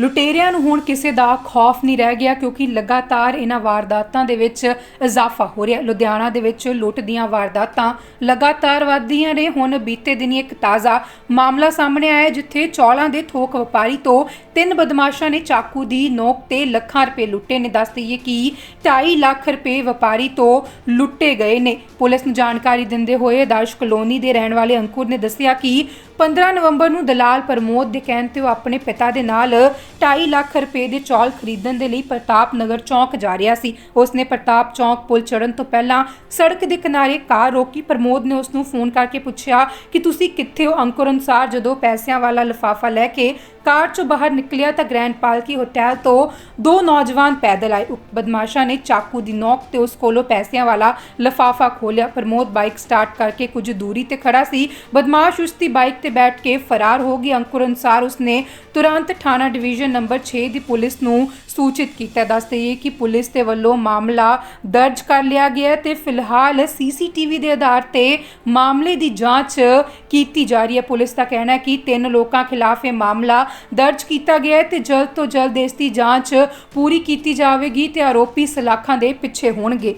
ਲੁਟੇਰਿਆਂ ਨੂੰ ਹੁਣ ਕਿਸੇ ਦਾ ਖੌਫ ਨਹੀਂ ਰਹਿ ਗਿਆ ਕਿਉਂਕਿ ਲਗਾਤਾਰ ਇਹਨਾਂ ਵਾਰਦਾਤਾਂ ਦੇ ਵਿੱਚ ਇਜ਼ਾਫਾ ਹੋ ਰਿਹਾ। ਲੁਧਿਆਣਾ ਦੇ ਵਿੱਚ ਲੁੱਟ ਦੀਆਂ ਵਾਰਦਾਤਾਂ ਲਗਾਤਾਰ ਵਧਦੀਆਂ ਨੇ। ਹੁਣ ਬੀਤੇ ਦਿਨੀ ਇੱਕ ਤਾਜ਼ਾ ਮਾਮਲਾ ਸਾਹਮਣੇ ਆਇਆ ਜਿੱਥੇ ਚੌਲਾਂ ਦੇ ਥੋਕ ਵਪਾਰੀ ਤੋਂ ਤਿੰਨ ਬਦਮਾਸ਼ਾਂ ਨੇ ਚਾਕੂ ਦੀ ਨੋਕ ਤੇ ਲੱਖਾਂ ਰੁਪਏ ਲੁੱਟੇ ਨੇ। ਦੱਸ ਦਈਏ ਕਿ 2.5 ਲੱਖ ਰੁਪਏ ਵਪਾਰੀ ਤੋਂ ਲੁੱਟੇ ਗਏ ਨੇ। ਪੁਲਿਸ ਨੂੰ ਜਾਣਕਾਰੀ ਦਿੰਦੇ ਹੋਏ ਆਦਰਸ਼ ਕਲੋਨੀ ਦੇ ਰਹਿਣ ਵਾਲੇ ਅੰਕੁਰ ਨੇ ਦੱਸਿਆ ਕਿ 15 ਨਵੰਬਰ ਨੂੰ ਦਲਾਲ ਪ੍ਰਮੋਦ ਦੇ ਕਹਿਣ ਤੇ ਉਹ ਆਪਣੇ ਪਿਤਾ ਦੇ ਨਾਲ 2.5 ਲੱਖ ਰੁਪਏ ਦੇ ਚੌਲ ਖਰੀਦਣ ਦੇ ਲਈ ਪ੍ਰਤਾਪ ਨਗਰ ਚੌਂਕ ਜਾ ਰਿਹਾ ਸੀ। ਉਸਨੇ ਪ੍ਰਤਾਪ ਚੌਂਕ ਪੁਲ ਚੜਨ ਤੋਂ ਪਹਿਲਾਂ ਸੜਕ ਦੇ ਕਿਨਾਰੇ ਕਾਰ ਰੋਕੀ। ਪ੍ਰਮੋਦ ਨੇ ਉਸ ਨੂੰ ਫੋਨ ਕਰਕੇ ਪੁੱਛਿਆ ਕਿ ਤੁਸੀਂ ਕਿੱਥੇ ਹੋ? ਅੰਕੁਰ ਅਨੁਸਾਰ ਜਦੋਂ ਪੈਸਿਆਂ ਵਾਲਾ ਲਿਫਾਫਾ ਲੈ ਕੇ ਕਾਰ ਚੋਂ ਬਾਹਰ ਨਿਕਲਿਆ ਤਾਂ ਗ੍ਰੈਂਡ ਪਾਲਕੀ ਹੋਟਲ ਤੋਂ ਦੋ ਨੌਜਵਾਨ ਪੈਦਲ ਆਏ। ਬਦਮਾਸ਼ਾਂ ਨੇ ਚਾਕੂ ਦੀ ਨੋਕ ਤੇ ਉਸ ਕੋਲੋਂ ਪੈਸਿਆਂ ਵਾਲਾ ਲਿਫਾਫਾ ਖੋਲਿਆ ਪ੍ਰਮੋਦ ਬਾਈਕ ਸਟਾਰਟ ਕਰਕੇ ਕੁਝ ਦੂਰੀ ਤੇ ਖੜਾ ਸੀ। ਬਦਮਾਸ਼ ਉਸ ਦੀ ਬਾਈਕ ਤੇ ਬੈਠ ਕੇ ਫਰਾਰ ਹੋ ਗਈ। ਅੰਕੁਰ ਅਨੁਸਾਰ ਉਸਨੇ ਤੁਰੰਤ ਥਾਣਾ ਡਿਵੀਜ਼ਨ ਨੰਬਰ 6 ਦੀ ਪੁਲਿਸ ਨੂੰ ਸੂਚਿਤ ਕੀਤਾ। ਦੱਸ ਦੇਈਏ ਕਿ ਪੁਲਿਸ ਦੇ ਵੱਲੋਂ ਮਾਮਲਾ ਦਰਜ ਕਰ ਲਿਆ ਗਿਆ ਹੈ ਤੇ ਫਿਲਹਾਲ ਸੀਸੀਟੀਵੀ ਦੇ ਆਧਾਰ ਤੇ ਮਾਮਲੇ ਦੀ ਜਾਂਚ ਕੀਤੀ ਜਾ ਰਹੀ ਹੈ। ਪੁਲਿਸ ਦਾ ਕਹਿਣਾ ਹੈ ਕਿ ਤਿੰਨ ਲੋਕਾਂ ਖਿਲਾਫ ਇਹ ਮਾਮਲਾ ਦਰਜ ਕੀਤਾ ਗਿਆ ਹੈ ਤੇ ਜਲਦ ਤੋਂ ਜਲਦ ਇਸ ਦੀ ਜਾਂਚ ਪੂਰੀ ਕੀਤੀ ਜਾਵੇਗੀ ਤੇ ਆਰੋਪੀ ਸਲਾਖਾਂ ਦੇ ਪਿੱਛੇ ਹੋਣਗੇ।